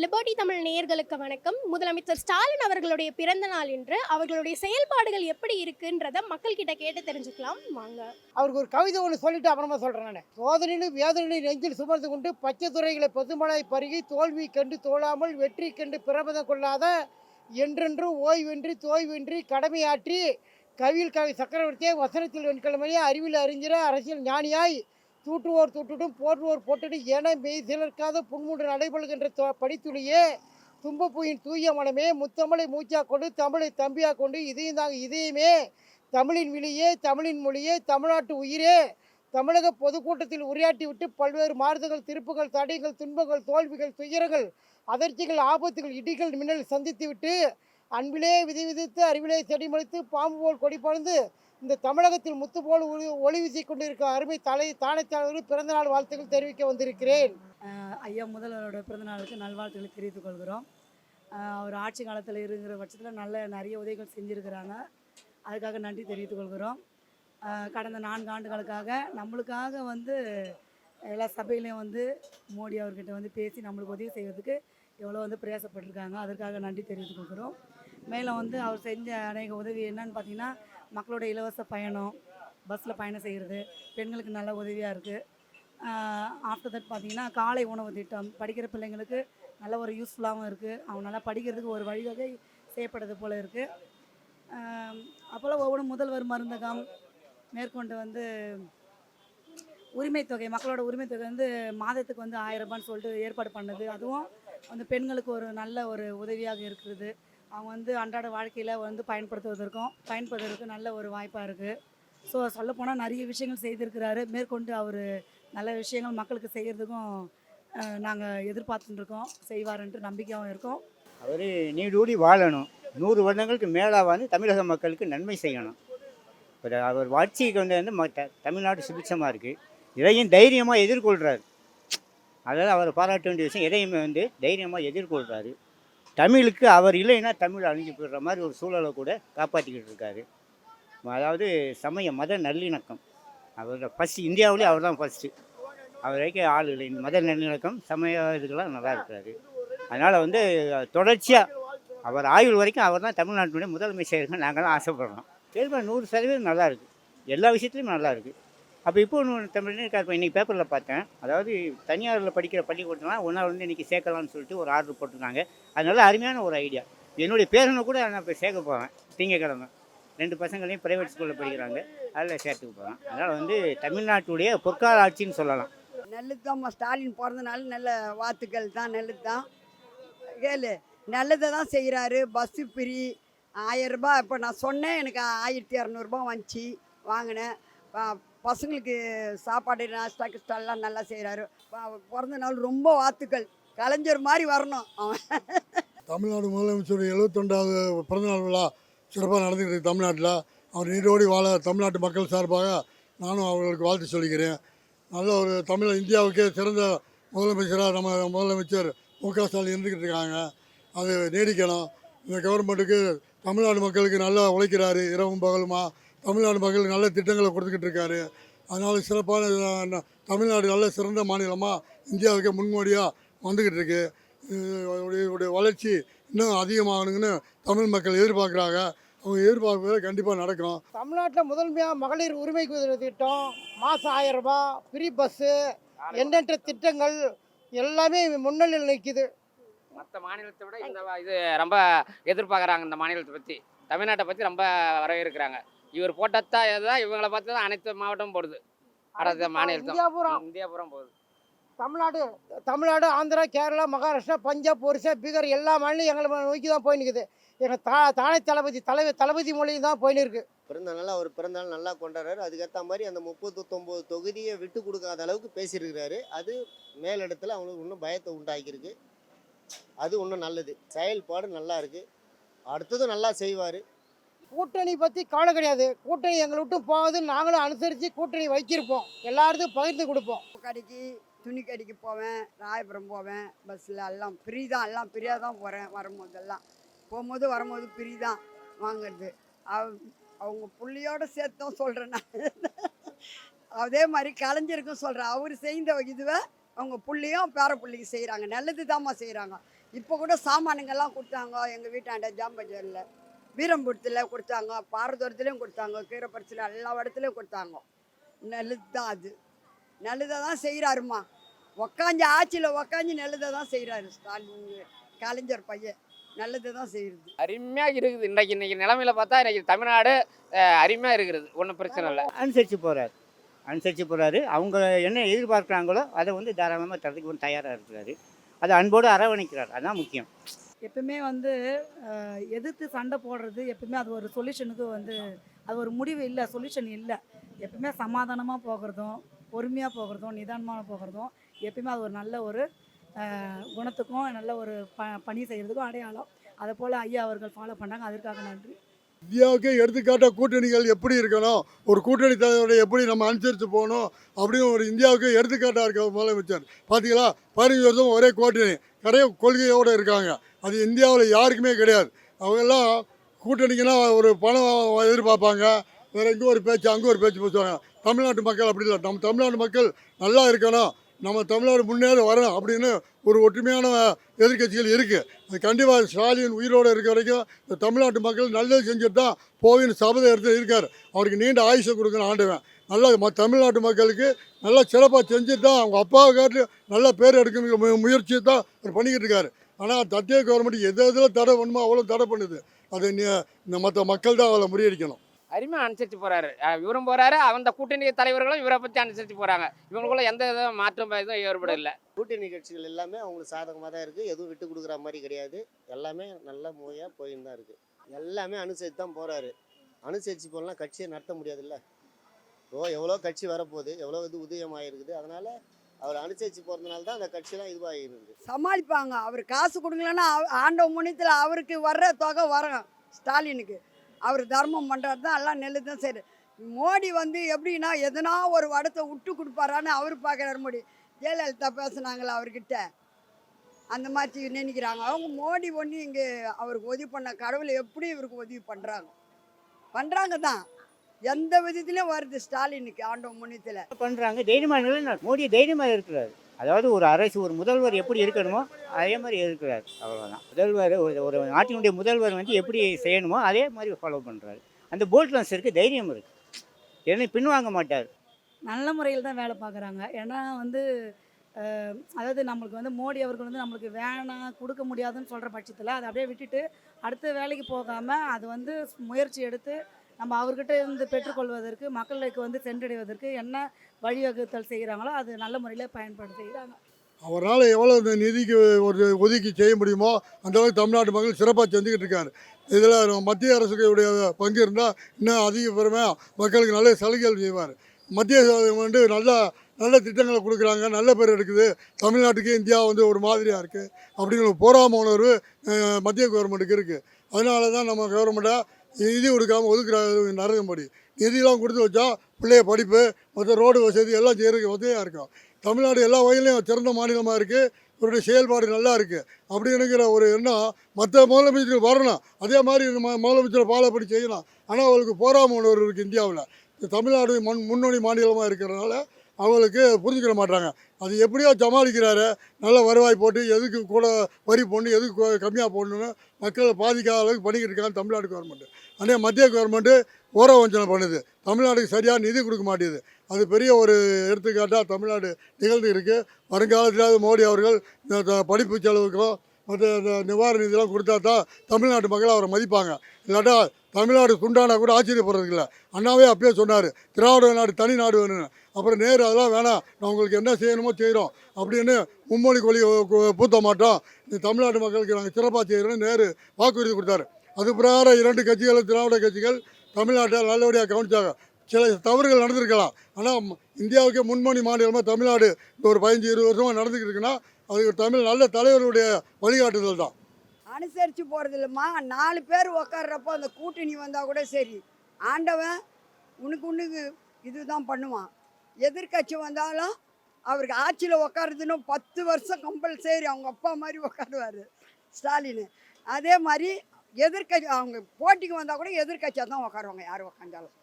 Liberty Tamil நேயர்களுக்கு வணக்கம். முதலமைச்சர் ஸ்டாலின் அவர்களுடைய பிறந்த நாள் என்று அவர்களுடைய செயல்பாடுகள் எப்படி இருக்குன்றத மக்கள் கிட்ட கேட்டு தெரிஞ்சுக்கலாம். வாங்க. அவருக்கு ஒரு கவிதை ஒன்று சொல்லிட்டு அப்புறமா சொல்கிறேன் நான். சோதனையிலும் வேதனையிலும் நெஞ்சில் சுமந்து கொண்டு பச்சை துறைகளை பசுமலை பருகி தோல்வி கண்டு தோழாமல் வெற்றி கண்டு பிரபதம் கொள்ளாத என்றென்று ஓய்வின்றி தோய்வின்றி கடமையாற்றி கவியில் கவி சக்கரவர்த்தியை வசனத்தில் வெண்கிழமையே அறிவில் அறிஞர அரசியல் ஞானியாய் தூற்றுவோர் தூட்டுட்டும் போற்றுவோர் போட்டுட்டு என மெய் சிலர்க்காத புன்முன்று நடைபெறுகின்ற தொ- படித்துளியே. தும்பப்பூயின் தூய மனமே முத்தமிழை மூச்சா கொண்டு தமிழை தம்பியாக கொண்டு இதையும் தாங்க இதையுமே. தமிழின் விழியே தமிழின் மொழியே தமிழ்நாட்டு உயிரே. தமிழக பொதுக்கூட்டத்தில் உரையாற்றி விட்டு பல்வேறு மாறுதல்கள் திருப்புகள் தடைகள் துன்பங்கள் தோல்விகள் துயரங்கள் அதிர்ச்சிகள் ஆபத்துகள் இடிகள் மின்னல் சந்தித்து விட்டு அன்பிலே விதை விதித்து அறிவிலே செடிமளித்து பாம்பு போல் கொடி பறந்து இந்த தமிழகத்தில் முத்து போல் ஒளி ஒளி வீசிக் கொண்டிருக்கும் அருமை தலை தானே பிறந்தநாள் வாழ்த்துக்கள் தெரிவிக்க வந்திருக்கிறேன். ஐயா முதல்வரோட பிறந்தநாளுக்கு நல்வாழ்த்துக்களை தெரிவித்துக் கொள்கிறோம். அவர் ஆட்சி காலத்தில் இருக்கிற பட்சத்தில் நல்ல நிறைய உதவிகள் செஞ்சுருக்கிறாங்க. அதுக்காக நன்றி தெரிவித்துக் கொள்கிறோம். கடந்த நான்கு ஆண்டுகளுக்காக நம்மளுக்காக வந்து எல்லா சபையிலையும் வந்து மோடி அவர்கிட்ட வந்து பேசி நம்மளுக்கு உதவி செய்வதுக்கு எவ்வளோ வந்து பிரயாசப்பட்டிருக்காங்க. அதற்காக நன்றி தெரிவித்துக் கொள்கிறோம். மேலும் வந்து அவர் செஞ்ச அநேக உதவி என்னன்னு பார்த்தீங்கன்னா மக்களோட இலவச பயணம் பஸ்ஸில் பயணம் செய்கிறது பெண்களுக்கு நல்ல உதவியாக இருக்குது ஆஃப்டர் தட் பார்த்திங்கன்னா காலை உணவு திட்டம். படிக்கிற பிள்ளைங்களுக்கு நல்ல ஒரு யூஸ்ஃபுல்லாகவும் இருக்குது அவங்க நல்லா படிக்கிறதுக்கு ஒரு வழிவகை செய்யப்படுறது போல் இருக்குது அப்போல்லாம் ஒவ்வொரு முதல்வர் மருந்தகம் மேற்கொண்டு வந்து உரிமை தொகை மக்களோட உரிமை தொகை வந்து மாதத்துக்கு வந்து ஆயிரம் ரூபான்னு சொல்லிட்டு ஏற்பாடு பண்ணது. அதுவும் வந்து பெண்களுக்கு ஒரு நல்ல ஒரு உதவியாக இருக்கிறது. அவங்க வந்து அன்றாட வாழ்க்கையில் வந்து பயன்படுத்துவதற்கும் பயன்படுத்துவதற்கும் நல்ல ஒரு வாய்ப்பாக இருக்குது ஸோ சொல்லப்போனால் நிறைய விஷயங்கள் செய்திருக்கிறாரு. மேற்கொண்டு அவர் நல்ல விஷயங்கள் மக்களுக்கு செய்கிறதுக்கும் நாங்கள் எதிர்பார்த்துட்டுருக்கோம். செய்வாருன்ட்டு நம்பிக்கையாகவும் இருக்கோம். அவர் நீடூடி வாழணும். நூறு வருடங்களுக்கு மேலாக வந்து தமிழக மக்களுக்கு நன்மை செய்யணும். ஒரு அவர் ஆட்சிக்கு கொண்டு வந்து ம- த- தமிழ்நாடு சுபிட்சமாக இருக்குது இதையும் தைரியமாக எதிர்கொள்கிறாரு அதாவது அவர் பாராட்ட வேண்டிய விஷயம் எதையுமே வந்து தைரியமாக எதிர்கொள்கிறாரு தமிழுக்கு அவர் இல்லைன்னா தமிழ் அழிஞ்சு போயிடுற மாதிரி ஒரு சூழலை கூட காப்பாற்றிக்கிட்டு இருக்காரு. அதாவது சமய மத நல்லிணக்கம். அவர் ஃபஸ்ட்டு இந்தியாவிலே அவர் தான் ஃபஸ்ட்டு அவர் வரைக்கும் ஆள் இல்லை. மத நல்லிணக்கம் சமய இதுக்கெல்லாம் நல்லா இருக்கிறாரு. அதனால் வந்து தொடர்ச்சியாக அவர் ஆயுள் வரைக்கும் அவர் தான் தமிழ்நாட்டினுடைய முதலமைச்சர் நாங்கள்லாம் ஆசைப்படுறோம். தேர்தல் நூறு சதவீதம் நல்லா இருக்குது எல்லா விஷயத்துலையும் நல்லா இருக்குது அப்போ இப்போ ஒன்று தமிழ்னு இப்போ இன்றைக்கி பேப்பரில் பார்த்தேன். அதாவது தனியாரில் படிக்கிற பள்ளிக்கூடம்லாம் ஒன்றா வந்து இன்றைக்கி சேர்க்கலாம்னு சொல்லிட்டு ஒரு ஆர்டர் போட்டிருக்காங்க அது நல்ல அருமையான ஒரு ஐடியா என்னுடைய பேரனை கூட நான் இப்போ சேர்க்க போவேன் திங்கக்கிழமை. ரெண்டு பசங்களையும் ப்ரைவேட் ஸ்கூலில் படிக்கிறாங்க. அதில் சேர்த்துக்க போவேன் அதனால் வந்து தமிழ்நாட்டுடைய பொற்கால ஆட்சின்னு சொல்லலாம். நல்லது தான் ஸ்டாலின் பிறந்தனால நல்ல வாத்துக்கள் தான். நல்லது தான் கேளு. நல்லதை தான் செய்கிறாரு பஸ்ஸு ஃப்ரீ ஆயிரரூபா இப்போ நான் சொன்னேன். எனக்கு ஆயிரத்தி இரநூறுபா வந்துச்சு. வாங்கினேன். பசங்களுக்கு சாப்பாடு நாஸ்டா ஸ்டெல்லாம் நல்லா செய்கிறாரு பிறந்த நாள் ரொம்ப வாழ்த்துக்கள். கலைஞர் மாதிரி வரணும் அவன். தமிழ்நாடு முதலமைச்சருடைய எழுபத்தொண்டாவது பிறந்தநாள் விழா சிறப்பாக நடந்துக்கிட்டு தமிழ்நாட்டில். அவர் நீரோடி வாழ தமிழ்நாட்டு மக்கள் சார்பாக நானும் அவர்களுக்கு வாழ்த்து சொல்லிக்கிறேன். நல்ல ஒரு தமிழ் இந்தியாவுக்கே சிறந்த முதலமைச்சராக நம்ம முதலமைச்சர் மு க ஸ்டாலின் இருந்துக்கிட்டு இருக்காங்க. அது நீடிக்கணும். இந்த கவர்மெண்ட்டுக்கு தமிழ்நாடு மக்களுக்கு நல்லா உழைக்கிறாரு இரவும் பகலுமா. தமிழ்நாடு மக்களுக்கு நல்ல திட்டங்களை கொடுத்துக்கிட்டு இருக்காரு. அதனால சிறப்பான தமிழ்நாடு நல்ல சிறந்த மாநிலமாக இந்தியாவுக்கே முன்மாதிரியாக வந்துக்கிட்டு இருக்கு. இவருடைய வளர்ச்சி இன்னும் அதிகமாகணுங்கன்னு தமிழ் மக்கள் எதிர்பார்க்குறாங்க. அவங்க எதிர்பார்ப்பது கண்டிப்பாக நடக்கும். தமிழ்நாட்டில் முதன்மையாக மகளிர் உரிமை குதிரை திட்டம் மாதம் ஆயிரம் ரூபாய் ஃப்ரீ பஸ்ஸு எண்ணற்ற திட்டங்கள் எல்லாமே முன்னணியில் நிற்கிது. மற்ற மாநிலத்தை விட இந்த இது ரொம்ப எதிர்பார்க்குறாங்க இந்த மாநிலத்தை பற்றி தமிழ்நாட்டை பற்றி ரொம்ப வரவேற்கிறாங்க. இவர் போட்டத்தான் இதுதான் இவங்கள பார்த்து தான் அனைத்து மாவட்டமும் போடுது. அடுத்த மாநிலத்தும். இந்தியா பூரா இந்தியா பூரா போகுது. தமிழ்நாடு தமிழ்நாடு ஆந்திரா கேரளா மகாராஷ்டிரா பஞ்சாப் ஒரிசா பீகார் எல்லா மாநிலம் எங்களை நோக்கி தான் போய் நிற்குது எங்கள் தா தானே தளபதி தலைவர் தளபதி மொழியும் தான் போயின்னு இருக்கு பிறந்த நாள் அவர் பிறந்த நாள் நல்லா கொண்டாடுறாரு. அதுக்கேற்ற மாதிரி அந்த முப்பத்தொம்போது தொகுதியை விட்டு கொடுக்காத அளவுக்கு பேசியிருக்கிறாரு. அது மேலிடத்துல அவங்களுக்கு இன்னும் பயத்தை உண்டாக்கியிருக்கு. அது இன்னும் நல்லது. செயல்பாடு நல்லா இருக்கு. அடுத்ததும் நல்லா செய்வார். கூட்டணி பற்றி கவலை கிடையாது. கூட்டணி எங்களை விட்டு போகாது. நாங்களும் அனுசரித்து கூட்டணி வைக்கிருப்போம் எல்லாருக்கும் பகிர்ந்து கொடுப்போம். கடைக்கு துணி கடைக்கு போவேன் ராயபுரம் போவேன் பஸ்ஸில் எல்லாம் ஃப்ரீ தான் எல்லாம் ஃப்ரீயாக தான் போகிறேன் வரும்போதெல்லாம் போகும்போது வரும்போது ஃப்ரீ தான் வாங்கிறது. அவ- அவங்க புள்ளியோட சேர்த்தும் சொல்கிறேன் நான். அதே மாதிரி கலைஞருக்கும் சொல்கிறேன் அவர் செய்த இதுவை அவங்க புள்ளியும் பேர புள்ளிக்கு செய்கிறாங்க நல்லது தாம்மா செய்கிறாங்க இப்போ கூட சாமானுங்கெல்லாம் கொடுத்தாங்க. எங்கள் வீட்டாண்ட ஜாம்பஜரில் வீரம்புரத்தில் கொடுத்தாங்க பாரதூரத்துலேயும் கொடுத்தாங்க கீரைப்பரிசில் எல்லா இடத்துலையும் கொடுத்தாங்க. நல்லது தான் அது. நல்லதை தான் செய்கிறாருமா உக்காஞ்சி ஆட்சியில் உக்காஞ்சி நல்லதை தான் செய்கிறாரு ஸ்டாலின் கலைஞர் பையன். நல்லது தான் செய்கிறது அருமையாக இருக்குது. இன்றைக்கு இன்னைக்கு நிலமையில பார்த்தா இன்னைக்கு தமிழ்நாடு அருமையாக இருக்கிறது ஒன்றும் பிரச்சனை இல்லை. அனுசரித்து போகிறார் அனுசரித்து போகிறாரு அவங்க என்ன எதிர்பார்க்குறாங்களோ அதை வந்து தாராளமாக தரதுக்கு தயாராக இருக்கிறாரு. அதை அன்போடு அரவணைக்கிறார். அதான் முக்கியம். எப்பவுமே வந்து எதிர்த்து சண்டை போடுறது எப்பவுமே அது ஒரு சொல்யூஷனுக்கு வந்து அது ஒரு முடிவு இல்லை சொல்யூஷன் இல்லை. எப்பவுமே சமாதானமாக போகிறதும் பொறுமையாக போகிறதும் நிதானமாக போகிறதும் எப்பயுமே அது ஒரு நல்ல ஒரு குணத்துக்கும் நல்ல ஒரு ப பணி செய்கிறதுக்கும் அடையாளம். அதை போல் ஐயா அவர்கள் ஃபாலோ பண்ணாங்க. அதற்காக நன்றி. இந்தியாவுக்கு எடுத்துக்காட்ட கூட்டணிகள் எப்படி இருக்கணும்? ஒரு கூட்டணி தலைவரை எப்படி நம்ம அனுசரித்து போகணும்? அப்படின்னு ஒரு இந்தியாவுக்கு எடுத்துக்காட்டாக இருக்க முதலமைச்சர். பார்த்தீங்களா பதினஞ்சு வருஷம் ஒரே கூட்டணி. நிறைய கொள்கையோடு இருக்காங்க. அது இந்தியாவில் யாருக்குமே கிடையாது. அவங்கெல்லாம் கூட்டணிக்குன்னா ஒரு பணம் எதிர்பார்ப்பாங்க. வேற இங்கே ஒரு பேச்சு அங்கே ஒரு பேச்சு பேசுவாங்க. தமிழ்நாட்டு மக்கள் அப்படி இல்லை. நம்ம தமிழ்நாட்டு மக்கள் நல்லா இருக்கணும். நம்ம தமிழ்நாடு முன்னேறி வரணும் அப்படின்னு ஒரு ஒற்றுமையான எதிர்க்கட்சிகள் இருக்குது அது கண்டிப்பாக ஸ்டாலின் உயிரோடு இருக்க வரைக்கும் இந்த தமிழ்நாட்டு மக்கள் நல்லது செஞ்சுட்டு தான் போவின்னு சபதம் எடுத்து இருக்கார். அவருக்கு நீண்ட ஆயுஷை கொடுக்கணும் ஆண்டுவேன். நல்லா ம தமிழ்நாட்டு மக்களுக்கு நல்லா சிறப்பாக செஞ்சுட்டு தான் அவங்க அப்பாவை காட்டு நல்ல பேர் எடுக்கணுங்கிற மு முயற்சி தான் அவர் பண்ணிக்கிட்டு இருக்காரு. ஆனால் தத்திய கவர்மெண்ட் எது எதில் தடை பண்ணுமோ அவ்வளோ தடை பண்ணுது. அதை நீ- இந்த மற்ற மக்கள் தான் அவளை முறியடிக்கணும். அருமையாக அனுசரித்து போகிறாரு இவரும் போகிறாரு அந்த கூட்டணி தலைவர்களும் இவரை பற்றி அனுசரித்து போகிறாங்க இவங்களுக்குள்ள எந்த வித மாற்றம் எதுவும் ஏற்பட இல்லை கூட்டணி கட்சிகள் எல்லாமே அவங்களுக்கு சாதகமாக தான் இருக்குது எதுவும் விட்டு கொடுக்குற மாதிரி கிடையாது. எல்லாமே நல்ல முறையாக போயின்னு தான் இருக்குது எல்லாமே அனுசரித்து தான் போகிறாரு அனுசரித்து போகலாம் கட்சியை நடத்த முடியாதுல்ல. ஓ எவ்வளோ கட்சி வரப்போகுது. எவ்வளோ இது உதயம் ஆகிருக்குது அதனால் அவர் அனுசரித்து போகிறதுனால தான் அந்த கட்சியெலாம் இதுவாகிருக்கு சமாளிப்பாங்க. அவர் காசு கொடுக்கலன்னா அவ- ஆண்டவ முனியத்தில் அவருக்கு வர்ற தொகை வரும். ஸ்டாலினுக்கு. அவர் தர்மம் பண்ணுறது தான் எல்லாம் நெல்லு தான் சரி மோடி வந்து எப்படின்னா எதனா ஒரு வடத்தை விட்டு கொடுப்பாரான்னு அவர் பார்க்குறாரு மோடி. ஜெயலலிதா பேசுனாங்களா அவர்கிட்ட. அந்த மாதிரி நினைக்கிறாங்க. அவங்க மோடி ஒன்று இங்கே அவருக்கு உதவி பண்ண கடவுளை எப்படி இவருக்கு உதவி பண்ணுறாங்க பண்ணுறாங்க தான் எந்த விதத்துலையும் வருது ஸ்டாலினுக்கு ஆண்டவ முனியத்தில் பண்ணுறாங்க தைரியமாக நிலைநாடு மோடி தைரியமாக இருக்கிறார். அதாவது ஒரு அரசு ஒரு முதல்வர் எப்படி இருக்கணுமோ அதே மாதிரி இருக்கிறார். அவ்வளோதான் முதல்வர் ஒரு- ஒரு நாட்டினுடைய முதல்வர் வந்து எப்படி செய்யணுமோ அதே மாதிரி ஃபாலோ பண்ணுறாரு அந்த போல்ட்னஸ் இருக்குது தைரியம் இருக்குது ஏன்னா பின்வாங்க மாட்டார். நல்ல முறையில் தான் வேலை பார்க்குறாங்க. ஏன்னா வந்து அதாவது நம்மளுக்கு வந்து மோடி அவர்கள் வந்து நம்மளுக்கு வேணாம் கொடுக்க முடியாதுன்னு சொல்கிற பட்சத்தில் அதை அப்படியே விட்டுட்டு அடுத்த வேலைக்கு போகாமல் அது வந்து முயற்சி எடுத்து நம்ம அவர்கிட்ட இருந்து பெற்றுக்கொள்வதற்கு மக்களுக்கு வந்து சென்றடைவதற்கு என்ன வழிவகுத்தல் செய்கிறாங்களோ அது நல்ல முறையில் பயன்பாடு செய்கிறாங்க. அவரால் எவ்வளோ இந்த நிதிக்கு ஒரு ஒதுக்கி செய்ய முடியுமோ அந்த அளவுக்கு தமிழ்நாட்டு மக்கள் சிறப்பாக செஞ்சுக்கிட்டு இருக்காரு. இதில் மத்திய அரசுடைய பங்கு இருந்தால் இன்னும் அதிகபரமாக மக்களுக்கு நல்ல சலுகைகள் செய்வார். மத்திய வந்து நல்ல நல்ல திட்டங்களை கொடுக்குறாங்க நல்ல பேர் எடுக்குது. தமிழ்நாட்டுக்கு இந்தியா வந்து ஒரு மாதிரியாக இருக்குது அப்படிங்கிற ஒரு போராம உணர்வு மத்திய கவர்மெண்ட்டுக்கு இருக்குது அதனால தான் நம்ம கவர்மெண்ட்டாக நிதி கொடுக்காம ஒதுக்குறாங்க நரகம்படி நிதியெலாம் கொடுத்து வச்சா பிள்ளைய படிப்பு மற்ற ரோடு வசதி எல்லாம் செய்கிறதுக்கு வசதியாக இருக்கும். தமிழ்நாடு எல்லா வகையிலையும் சிறந்த மாநிலமாக இருக்குது இவருடைய செயல்பாடு நல்லா இருக்குது அப்படிங்கிற ஒரு எண்ணம் மற்ற முதலமைச்சர்கள் வரணும். அதே மாதிரி நம்ம முதலமைச்சர் பாலப்படி செய்யலாம். ஆனால் அவங்களுக்கு போராமல் உணர்வு இருக்குது இந்தியாவில். தமிழ்நாடு மண் முன்னணி மாநிலமாக இருக்கிறனால அவங்களுக்கு புரிஞ்சுக்கிற மாட்டாங்க அது எப்படியோ சமாளிக்கிறாரு. நல்ல வருவாய் போட்டு எதுக்கு கூட வரி போடணும் எதுக்கு கம்மியாக போடணும்னு மக்களை பாதிக்காத அளவுக்கு பண்ணிக்கிட்டு இருக்காங்க தமிழ்நாடு கவர்மெண்ட்டு அதே மத்திய கவர்மெண்ட்டு ஓர வஞ்சனை பண்ணுது. தமிழ்நாடுக்கு சரியாக நிதி கொடுக்க மாட்டேங்குது. அது பெரிய ஒரு எடுத்துக்காட்டாக தமிழ்நாடு நிகழ்ந்து இருக்குது வருங்காலத்திலாவது மோடி அவர்கள் இந்த படிப்பு செலவுக்கும் மற்ற இந்த நிவாரண இதெல்லாம் கொடுத்தா தான் தமிழ்நாட்டு மக்கள் அவரை மதிப்பாங்க. இல்லாட்டா தமிழ்நாடு துண்டானா கூட ஆச்சரியப்படுறதுக்கு இல்லை. அண்ணாவே அப்பயே சொன்னார் திராவிட நாடு தனி நாடு வேணும்னு. அப்புறம் நேரு அதெல்லாம் வேணாம். நான் உங்களுக்கு என்ன செய்யணுமோ செய்கிறோம் அப்படின்னு மும்மொழி கொலி பூத்த மாட்டோம் இந்த தமிழ்நாட்டு மக்களுக்கு நாங்கள் சிறப்பாக செய்கிறோம்னு நேரு வாக்குறுதி கொடுத்தாரு. அது பிரகாரம் இரண்டு கட்சிகள் திராவிட கட்சிகள் தமிழ்நாட்டை நல்லபடியாக கவனிச்சாங்க. சில தவறுகள் நடந்திருக்கலாம். ஆனால் இந்தியாவுக்கே முன்மணி மாநிலமாக தமிழ்நாடு இந்த ஒரு பதினஞ்சு இருபது வருஷமாக நடந்துக்கிட்டு இருக்குன்னா அதுக்கு தமிழ் நல்ல தலைவருடைய வழிகாட்டுதல் தான். அனுசரித்து போகிறது இல்லைம்மா. நாலு பேர் உக்காடுறப்போ அந்த கூட்டணி வந்தால் கூட சரி. ஆண்டவன் உனக்கு உனக்கு இதுதான் பண்ணுவான். எதிர்க்கட்சி வந்தாலும் அவருக்கு ஆட்சியில் உட்காருதுன்னு பத்து வருஷம் கம்பல்சரி அவங்க அப்பா மாதிரி உட்காருவார் ஸ்டாலின். அதே மாதிரி எதிர்க்கட்சி அவங்க போட்டிக்கு வந்தால் கூட எதிர்க்கட்சியாக தான் உக்காருவாங்க யார் உட்காந்தாலும்